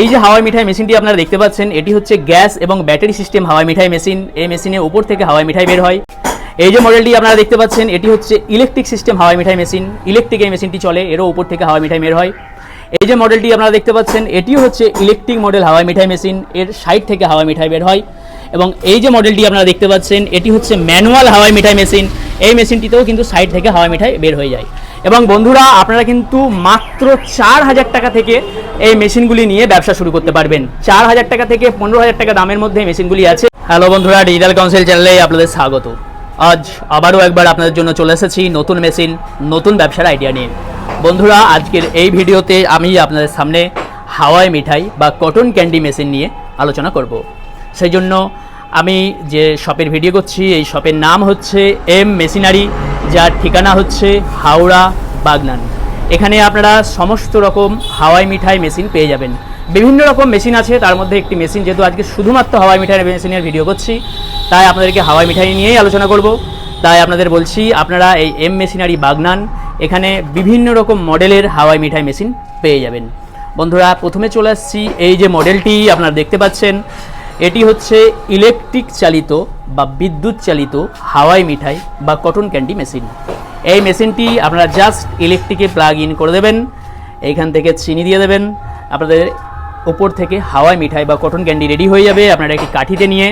এই যে হাওয়াই মিঠাই মেশিনটি আপনারা দেখতে পাচ্ছেন, এটি হচ্ছে গ্যাস এবং ব্যাটারি সিস্টেম হাওয়াই মিঠাই মেশিন। এই মেশিনের উপর থেকে হাওয়াই মিঠাই বের হয়। এই যে মডেলটি আপনারা দেখতে পাচ্ছেন, এটি হচ্ছে ইলেকট্রিক সিস্টেম হাওয়াই মিঠাই মেশিন। ইলেকট্রিক এই মেশিনটি চলে, এরও উপর থেকে হাওয়াই মিঠাই বের হয়। এই যে মডেলটি আপনারা দেখতে পাচ্ছেন, এটিও হচ্ছে ইলেকট্রিক মডেল হাওয়াই মিঠাই মেশিন। এর সাইড থেকে হাওয়াই মিঠাই বের হয়। এবং এই যে মডেলটি আপনারা দেখতে পাচ্ছেন, এটি হচ্ছে ম্যানুয়াল হাওয়াই মিঠাই মেশিন। এই মেশিনটিতেও কিন্তু সাইড থেকে হাওয়াই মিঠাই বের হয়ে যায়। এবং বন্ধুরা, আপনারা কিন্তু মাত্র চার হাজার টাকা থেকে এই মেশিনগুলি নিয়ে ব্যবসা শুরু করতে পারবেন। চার হাজার টাকা থেকে পনেরো হাজার টাকা দামের মধ্যে মেশিনগুলি আছে। হ্যালো বন্ধুরা ডিজিটাল কাউন্সিল চ্যানেলে আপনাদের স্বাগত। আজ আবারও একবার আপনাদের জন্য চলে এসেছি নতুন মেশিন, নতুন ব্যবসার আইডিয়া নিয়ে। বন্ধুরা, আজকের এই ভিডিওতে আমি আপনাদের সামনে হাওয়াই মিঠাই বা কটন ক্যান্ডি মেশিন নিয়ে আলোচনা করব। সেই জন্য আমি যে শপের ভিডিও করছি, এই শপের নাম হচ্ছে এম মেশিনারি যার ঠিকানা হচ্ছে হাওড়া বাগনান। এখানে আপনারা সমস্ত রকম হাওয়াই মিঠাই মেশিন পেয়ে যাবেন। বিভিন্ন রকম মেশিন আছে, তার মধ্যে একটি মেশিন যেহেতু আজকে শুধুমাত্র হাওয়াই মিঠাই মেশিনের ভিডিও করছি, তাই আপনাদেরকে হাওয়াই মিঠাই নিয়েই আলোচনা করব। তাই আপনাদের বলছি, আপনারা এই এম মেশিনারি বাগনান, এখানে বিভিন্ন রকম মডেলের হাওয়াই মিঠাই মেশিন পেয়ে যাবেন। বন্ধুরা, প্রথমে চলে আসছি, এই যে মডেলটি আপনারা দেখতে পাচ্ছেন এটি হচ্ছে ইলেকট্রিক চালিত বা বিদ্যুৎ চালিত হাওয়াই মিঠাই বা কটন ক্যান্ডি মেশিন। এই মেশিনটি আপনারা জাস্ট ইলেকট্রিকে প্লাগ ইন করে দেবেন, এইখান থেকে চিনি দিয়ে দেবেন। আপনাদের ওপর থেকে হাওয়াই মিঠাই বা কটন ক্যান্ডি রেডি হয়ে যাবে আপনারা একটি কাঠিতে নিয়ে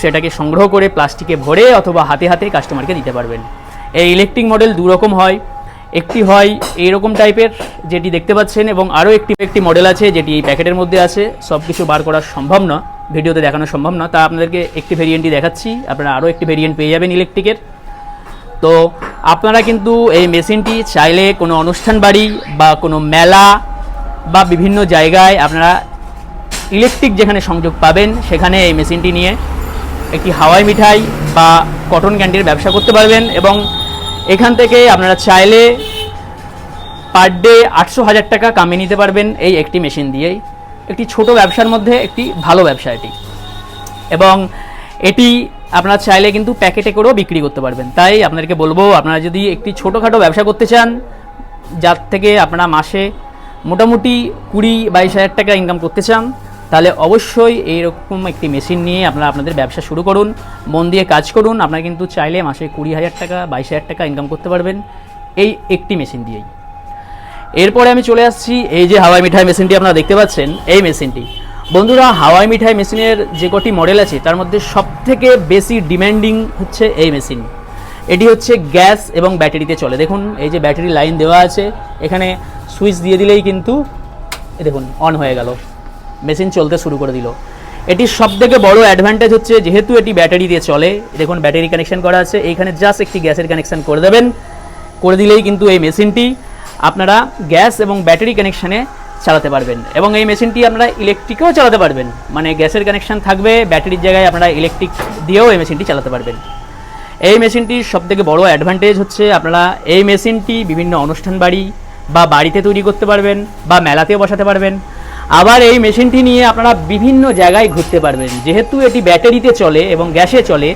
সেটাকে সংগ্রহ করে প্লাস্টিকে ভরে অথবা হাতে হাতে কাস্টমারকে দিতে পারবেন। এই ইলেকট্রিক মডেল দু রকম হয় একটি হয় এইরকম টাইপের যেটি দেখতে পাচ্ছেন এবং আরও একটি একটি মডেল আছে যেটি এই প্যাকেটের মধ্যে আছে। সব কিছু বার করা সম্ভব না, ভিডিওতে দেখানো সম্ভব না। তা আপনাদেরকে একটি ভেরিয়েন্টই দেখাচ্ছি। আপনারা আরও একটি ভেরিয়েন্ট পেয়ে যাবেন ইলেকট্রিকের তো আপনারা কিন্তু এই মেশিনটি চাইলে কোনো অনুষ্ঠান বাড়ি বা কোনো মেলা বা বিভিন্ন জায়গায় আপনারা ইলেকট্রিক যেখানে সংযোগ পাবেন, সেখানে এই মেশিনটি নিয়ে একটি হাওয়াই মিঠাই বা কটন ক্যান্ডির ব্যবসা করতে পারবেন এবং এখান থেকে আপনারা চাইলে পার ডে আটশো হাজার টাকা কামিয়ে নিতে পারবেন এই একটি মেশিন দিয়েই। একটি ছোট ব্যবসার মধ্যে একটি ভালো ব্যবসা এটি। এবং এটি আপনারা চাইলে কিন্তু প্যাকেটে করেও বিক্রি করতে পারবেন। তাই আপনাদেরকে বলব, আপনারা যদি একটি ছোটোখাটো ব্যবসা করতে চান, যার থেকে আপনারা মাসে মোটামুটি কুড়ি বাইশ হাজার টাকা ইনকাম করতে চান তাহলে অবশ্যই এইরকম একটি মেশিন নিয়ে আপনারা আপনাদের ব্যবসা শুরু করুন, মন দিয়ে কাজ করুন। আপনারা কিন্তু চাইলে মাসে কুড়ি হাজার টাকা, বাইশ হাজার টাকা ইনকাম করতে পারবেন এই একটি মেশিন দিয়েই। এরপরে আমি চলে আসছি, এই যে হাওয়াই মিঠাই মেশিনটি আপনারা দেখতে পাচ্ছেন, এই মেশিনটি। বন্ধুরা, হাওয়াই মিঠাই মেশিনের যে কটি মডেল আছে, তার মধ্যে সবথেকে বেশি ডিম্যান্ডিং হচ্ছে এই মেশিন। এটি হচ্ছে গ্যাস এবং ব্যাটারিতে চলে। দেখুন, এই যে ব্যাটারি লাইন দেওয়া আছে, এখানে সুইচ দিয়ে দিলেই কিন্তু দেখুন অন হয়ে গেল। মেশিন চলতে শুরু করে দিল। এটির সবথেকে বড় অ্যাডভান্টেজ হচ্ছে, যেহেতু এটি ব্যাটারি দিয়ে চলে, দেখুন ব্যাটারি কানেকশন করা আছে, এইখানে জাস্ট একটি গ্যাসের কানেকশন করে দেবেন। করে দিলেই কিন্তু এই মেশিনটি আপনারা গ্যাস এবং ব্যাটারি কানেকশানে চালাতে পারবেন। এবং এই মেশিনটি আপনারা ইলেকট্রিকেও চালাতে পারবেন। মানে গ্যাসের কানেকশন থাকবে, ব্যাটারির জায়গায় আপনারা ইলেকট্রিক দিয়েও এই মেশিনটি চালাতে পারবেন। এই মেশিনটির সবথেকে বড় অ্যাডভান্টেজ হচ্ছে, আপনারা এই মেশিনটি বিভিন্ন অনুষ্ঠান বাড়ি বা বাড়িতে তৈরি করতে পারবেন বা মেলাতেও বসাতে পারবেন। আবার এই মেশিনটি নিয়ে আপনারা বিভিন্ন জায়গায় ঘুরতে পারবেন। যেহেতু এটি ব্যাটারিতে চলে এবং গ্যাসে চলে,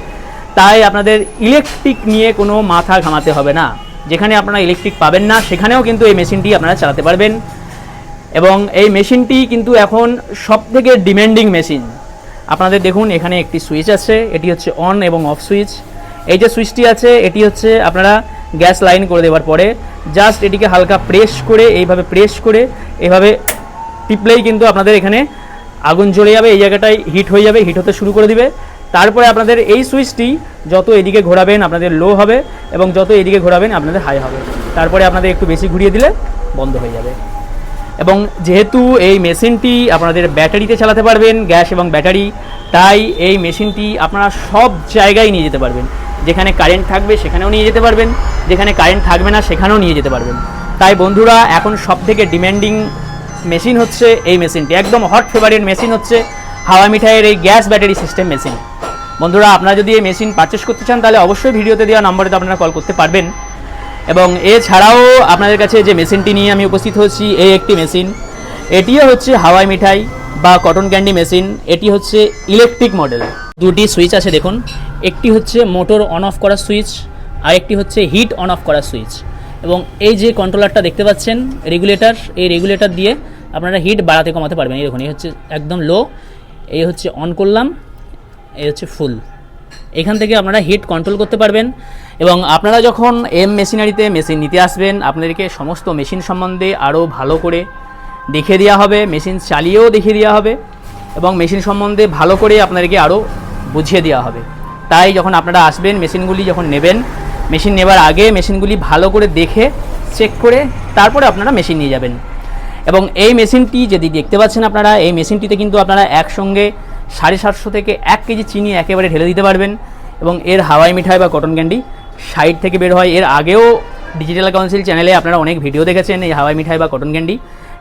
তাই আপনাদের ইলেকট্রিক নিয়ে কোনো মাথা ঘামাতে হবে না। যেখানে আপনারা ইলেকট্রিক পাবেন না, সেখানেও কিন্তু এই মেশিনটি আপনারা চালাতে পারবেন। এবং এই মেশিনটি কিন্তু এখন সব থেকে ডিমান্ডিং মেশিন। আপনাদের দেখুন, এখানে একটি সুইচ আছে, এটি হচ্ছে অন এবং অফ সুইচ। এই যে সুইচটি আছে, এটি হচ্ছে আপনারা গ্যাস লাইন করে দেওয়ার পরে, জাস্ট এটিকে হালকা প্রেস করে, এইভাবে প্রেস করে এইভাবে টিপলেই কিন্তু আপনাদের এখানে আগুন জ্বলে যাবে, এই জায়গাটায় হিট হয়ে যাবে হিট হতে শুরু করে দিবে। তারপরে আপনাদের এই সুইচটি যত এদিকে ঘোরাবেন আপনাদের লো হবে এবং যত এদিকে ঘোরাবেন আপনাদের হাই হবে। তারপরে আপনাদের একটু বেশি ঘুরিয়ে দিলে বন্ধ হয়ে যাবে। এবং যেহেতু এই মেশিনটি আপনাদের ব্যাটারিতে চালাতে পারবেন, গ্যাস এবং ব্যাটারি, তাই এই মেশিনটি আপনারা সব জায়গায় নিয়ে যেতে পারবেন। যেখানে কারেন্ট থাকবে সেখানেও নিয়ে যেতে পারবেন, যেখানে কারেন্ট থাকবে না সেখানেও নিয়ে যেতে পারবেন। তাই বন্ধুরা, এখন সব থেকে ডিমান্ডিং মেশিন হচ্ছে এই মেশিনটি। একদম হট ফেভারিট মেশিন হচ্ছে হাওয়া মিঠাইয়ের এই গ্যাস ব্যাটারি সিস্টেম মেশিন বন্ধুরা, আপনারা যদি এই মেশিন পারচেস করতে চান, তাহলে অবশ্যই ভিডিওতে দেওয়া নম্বরে তো আপনারা কল করতে পারবেন। এবং এছাড়াও আপনাদের কাছে যে মেশিনটি নিয়ে আমি উপস্থিত হচ্ছি এই একটি মেশিন এটিও হচ্ছে হাওয়াই মিঠাই বা কটন ক্যান্ডি মেশিন এটি হচ্ছে ইলেকট্রিক মডেল দুটি সুইচ আছে, দেখুন। একটি হচ্ছে মোটর অন অফ করার সুইচ আর একটি হচ্ছে হিট অন অফ করার সুইচ এবং এই যে কন্ট্রোলারটা দেখতে পাচ্ছেন রেগুলেটর এই রেগুলেটর দিয়ে আপনারা হিট বাড়াতে কমাতে পারবেন, এই দেখুন, এই হচ্ছে একদম লো এই হচ্ছে অন করলাম, এই হচ্ছে ফুল এখান থেকে আপনারা হিট কন্ট্রোল করতে পারবেন এবং আপনারা যখন এম মেশিনারিতে মেশিন নিতে আসবেন, আপনাদেরকে সমস্ত মেশিন সম্বন্ধে আরও ভালো করে দেখে দেওয়া হবে মেশিন চালিয়েও দেখিয়ে দেওয়া হবে এবং মেশিন সম্বন্ধে ভালো করে আপনাদেরকে আরও বুঝিয়ে দেওয়া হবে। তাই যখন আপনারা আসবেন মেশিনগুলি যখন নেবেন মেশিন নেবার আগে মেশিনগুলি ভালো করে দেখে চেক করে তারপরে আপনারা মেশিন নিয়ে যাবেন। এবং এই মেশিনটি যদি দেখতে পাচ্ছেন আপনারা, এই মেশিনটিতে কিন্তু আপনারা একসঙ্গে সাড়ে সাতশো থেকে এক কেজি চিনি একেবারে ঢেলে দিতে পারবেন এবং এর হাওয়াই মিঠাই বা কটন ক্যান্ডি সাইড থেকে বের হয়। এর আগেও ডিজিটাল কাউন্সিল চ্যানেলে আপনারা অনেক ভিডিও দেখেছেন এই হাওয়াই মিঠাই বা কটন ক্যান্ডি,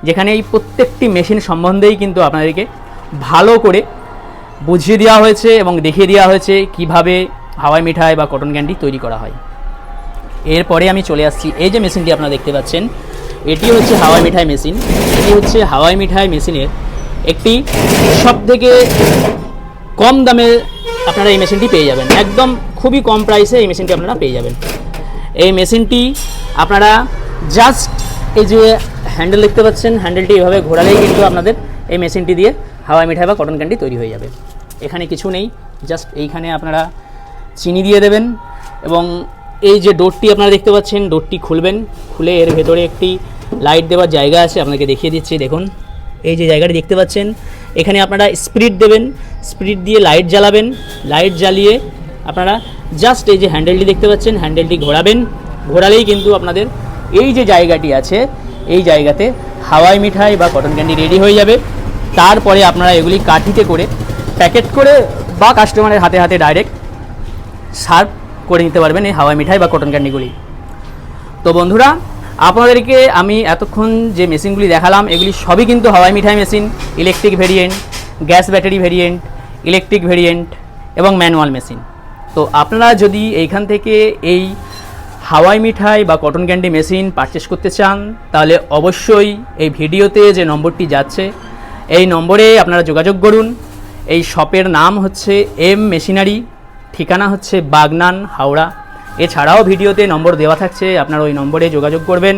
যেখানে এই প্রত্যেকটি মেশিন সম্বন্ধেই কিন্তু আপনাদেরকে ভালো করে বুঝিয়ে দেওয়া হয়েছে এবং দেখিয়ে দেওয়া হয়েছে কীভাবে হাওয়াই মিঠাই বা কটন ক্যান্ডি তৈরি করা হয়। এরপরে আমি চলে আসছি। এই যে মেশিনটি আপনারা দেখতে পাচ্ছেন এটি হচ্ছে হাওয়াই মিঠাই মেশিন। এটি হচ্ছে হাওয়াই মিঠাই মেশিনের একটি সব থেকে কম দামে আপনারা এই মেশিনটি পেয়ে যাবেন। একদম খুবই কম প্রাইসে এই মেশিনটি আপনারা পেয়ে যাবেন। এই মেশিনটি আপনারা জাস্ট এই যে হ্যান্ডেল দেখতে পাচ্ছেন হ্যান্ডেলটি এভাবে ঘোরালেই কিন্তু আপনাদের এই মেশিনটি দিয়ে হাওয়াই মিঠাই বা কটন ক্যান্ডি তৈরি হয়ে যাবে। এখানে কিছু নেই জাস্ট এইখানে আপনারা চিনি দিয়ে দেবেন এবং এই যে ডোরটি আপনারা দেখতে পাচ্ছেন ডোরটি খুলবেন, খুলে এর ভেতরে একটি লাইট দেওয়ার জায়গা আছে আপনাকে দেখিয়ে দিচ্ছি, দেখুন। এই যে জায়গাটি দেখতে পাচ্ছেন, এখানে আপনারা স্পিরিট দেবেন স্পিরিট দিয়ে লাইট জ্বালাবেন লাইট জ্বালিয়ে আপনারা জাস্ট এই যে হ্যান্ডেলটি দেখতে পাচ্ছেন হ্যান্ডেলটি ঘোরাবেন। ঘোরালেই কিন্তু আপনাদের এই যে জায়গাটি আছে, এই জায়গাতে হাওয়াই মিঠাই বা কটন ক্যান্ডি রেডি হয়ে যাবে। তারপরে আপনারা এগুলি কাঠিতে করে প্যাকেট করে বা কাস্টমারের হাতে হাতে ডাইরেক্ট সার্ভ করে নিতে পারবেন এই হাওয়াই মিঠাই বা কটন ক্যান্ডিগুলি তো বন্ধুরা আপনাদেরকে আমি এতক্ষণ যে মেশিনগুলি দেখালাম, এগুলি সবই কিন্তু হাওয়াই মিঠাই machine electric variant gas battery variant electric variant এবং ম্যানুয়াল মেশিন তো আপনারা যদি এইখান থেকে এই হাওয়াই মিঠাই বা কটন ক্যান্ডি মেশিন পারচেস করতে চান, তাহলে অবশ্যই এই ভিডিওতে যে নম্বরটি যাচ্ছে, এই নম্বরে আপনারা যোগাযোগ করুন। এই শপের নাম হচ্ছে এম মেশিনারি ঠিকানা হচ্ছে বাগনান, হাওড়া। এছাড়াও ভিডিওতে নম্বর দেওয়া থাকছে, আপনারা ওই নম্বরে যোগাযোগ করবেন।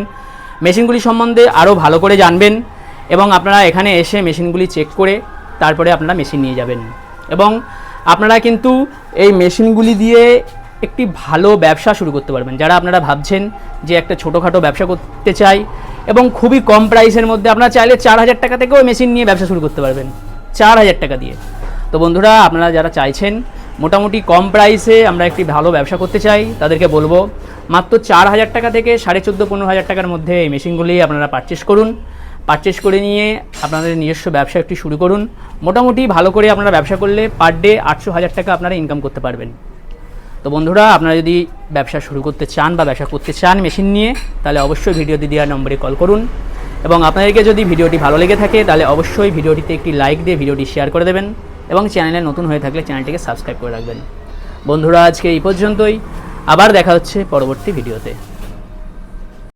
মেশিনগুলি সম্বন্ধে আরও ভালো করে জানবেন এবং আপনারা এখানে এসে মেশিনগুলি চেক করে তারপরে আপনারা মেশিন নিয়ে যাবেন। এবং আপনারা কিন্তু এই মেশিনগুলি দিয়ে একটি ভালো ব্যবসা শুরু করতে পারবেন। যারা আপনারা ভাবছেন যে একটা ছোটোখাটো ব্যবসা করতে চাই এবং খুবই কম প্রাইসের মধ্যে আপনারা চাইলে চার হাজার টাকা থেকেও মেশিন নিয়ে ব্যবসা শুরু করতে পারবেন। চার হাজার টাকা দিয়ে। তো বন্ধুরা, আপনারা যারা চাইছেন মোটামুটি কম প্রাইসে আমরা একটি ভালো ব্যবসা করতে চাই, তাদেরকে বলব, মাত্র চার হাজার টাকা থেকে সাড়ে চোদ্দ পনেরো হাজার টাকার মধ্যে এই মেশিনগুলি আপনারা পারচেস করুন। পারচেস করে নিয়ে আপনাদের নিজস্ব ব্যবসা একটি শুরু করুন। মোটামুটি ভালো করে আপনারা ব্যবসা করলে পার ডে আটশো হাজার টাকা আপনারা ইনকাম করতে পারবেন। তো বন্ধুরা, আপনারা যদি ব্যবসা শুরু করতে চান বা ব্যবসা করতে চান মেশিন নিয়ে, তাহলে অবশ্যই ভিডিওতে দেওয়ার নম্বরে কল করুন। এবং আপনাদেরকে যদি ভিডিওটি ভালো লেগে থাকে, তাহলে অবশ্যই ভিডিওটিতে একটি লাইক দিয়ে ভিডিওটি শেয়ার করে দেবেন। এবং চ্যানেলে নতুন হয়ে থাকলে চ্যানেলটিকে সাবস্ক্রাইব করে রাখবেন। বন্ধুরা, আজকে এই পর্যন্তই। আবার দেখা হচ্ছে পরবর্তী ভিডিওতে।